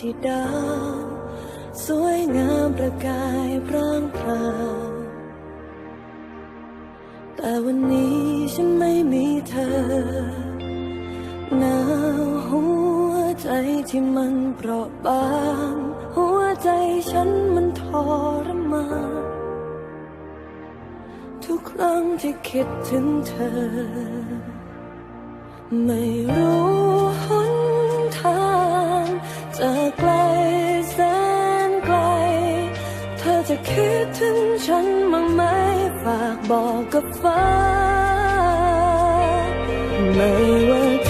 ที่ดาวสวยงามประกายพร่างพราวแต่วันนี้ฉันไม่มีเธอหนาวหัวใจที่มันเปราะบาง หัวใจฉันมันทรมานทุกครั้งที่คิดถึงเธอ ไม่รู้ จะคิดถึงฉันบ้างไหมฝากบอกกับฟ้า ไม่ว่า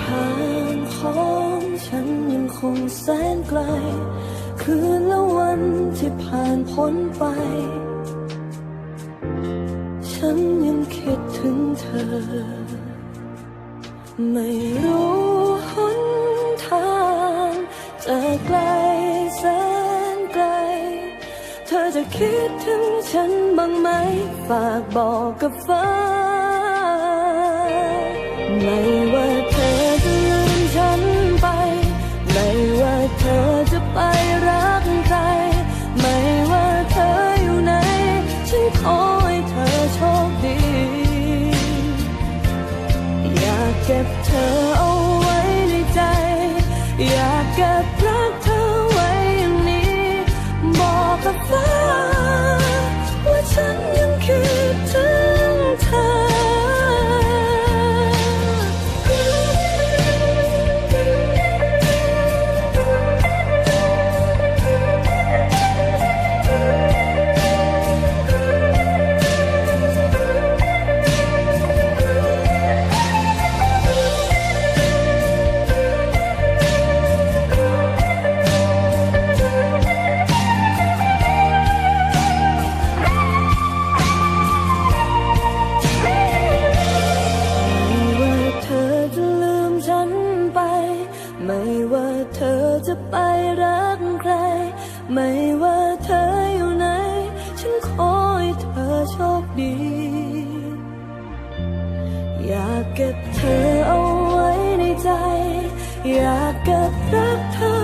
ทางของฉันยังคงแสนไกล คืนและวันที่ผ่านพ้นไป ฉันยังคิดถึงเธอ ไม่รู้หนทางจะไกลแสนไกล เธอจะคิดถึงฉันบ้างไหม ฝากบอกกับฟ้า เก็บเธอ ไม่ว่าเธออยู่ไหน ฉันขอให้เธอโชคดี อยากเก็บเธอเอาไว้ในใจ อยากเก็บรักเธอ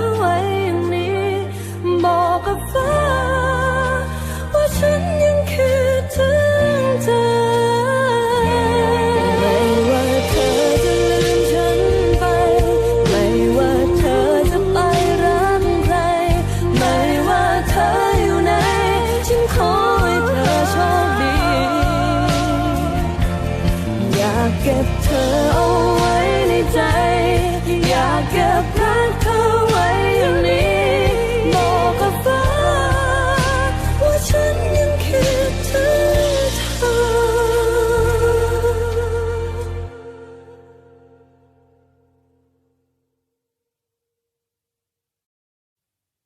เก็บเธอเอาไว้ในใจ อยากเก็บ